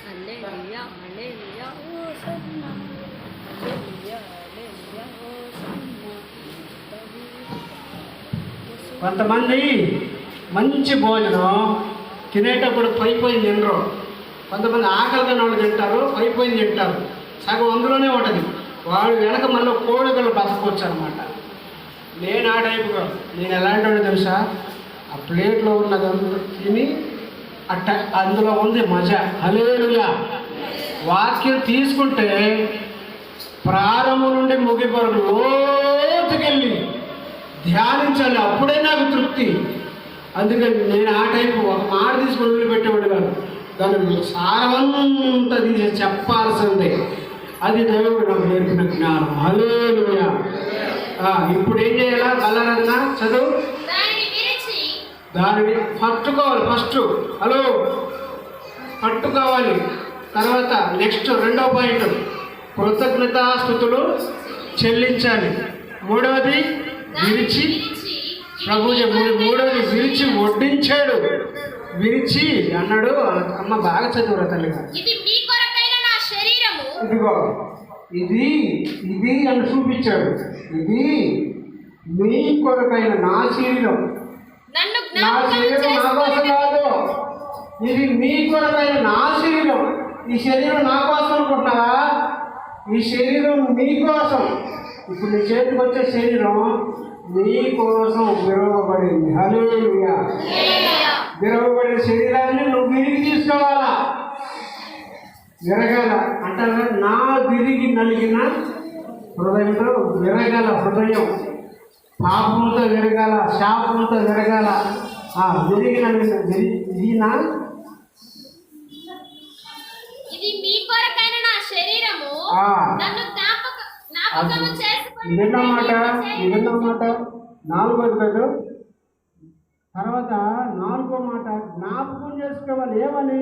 Hallelujah hallelujah hosanna Alleluia, hallelujah hosanna కొంతమంది మంచి భోజనం తినేటప్పుడు పైపోయింది తినరు. కొంతమంది ఆకలిగా వాళ్ళు తింటారు పైపోయింది తింటారు. సగం అందులోనే ఉంటుంది. వాళ్ళు వెనక మళ్ళీ కోడికలు బతకొచ్చు అనమాట నేను ఆ టైపుగా నేను ఎలాంటి వాడు తెలుసా? ఆ ప్లేట్లో ఉన్నదంతా తిని అట్ట అందులో ఉంది మజా. హలేలుగా వాక్యం తీసుకుంటే ప్రారంభం నుండి ముగింపు లోతుకెళ్ళి ధ్యానించాలి. అప్పుడే నాకు తృప్తి. అందుకని నేను ఆ టైపు ఒక మాట తీసుకుని వదిలిపెట్టేవాడు కాదు. దాని సారవంతా తీసి చెప్పాల్సిందే. అది దేవుడు నాకు నేర్పిన జ్ఞానం. హలేలుయా ఇప్పుడు ఏం చేయాలా? బలరన్నా చదువు. దానిని పట్టుకోవాలి ఫస్ట్ హలో పట్టుకోవాలి తర్వాత నెక్స్ట్ రెండో పాయింట్ కృతజ్ఞతాస్థుతులు చెల్లించాలి. మూడవది విరిచి ప్రభు మూడు మూడవది విరిచి వడ్డించాడు. విరిచి అన్నాడు అమ్మ బాగా చదువురా తల్లిగా ఇది ఇదిగో ఇది ఇది అని చూపించాడు. ఇది మీ కొరకైన నా శరీరం. నా శరీరం నా కోసం కాదు. ఇది మీ కొరకైన నా శరీరం. ఈ శరీరం నా కోసం అనుకుంటున్నారా ఈ శరీరం మీ కోసం. ఇప్పుడు నీ చేతికి వచ్చే శరీరం నీ కోసం విరవబడింది. హల్లెలూయా. విరవబడిన శరీరాన్ని నువ్వు విరిగి తీసుకోవాలా? విరగాల. అంటారా నా విరిగి నలిగిన హృదయంలో విరగాల హృదయం. పాపంతో విరగాల శాపంతో విరగాల ఆ విరిగి నలిగిన విరి- విరిగిన ఇది మీ కొరకైన నా శరీరము. ఆ. నన్ను జ్ఞాపక జ్ఞాపకము చేసుకొని ఇదన్నమాట ఇదన్నమాట నాలుగోది కాదు తర్వాత నాలుగో మాట జ్ఞాపకం చేసుకోవాలి. ఏమని?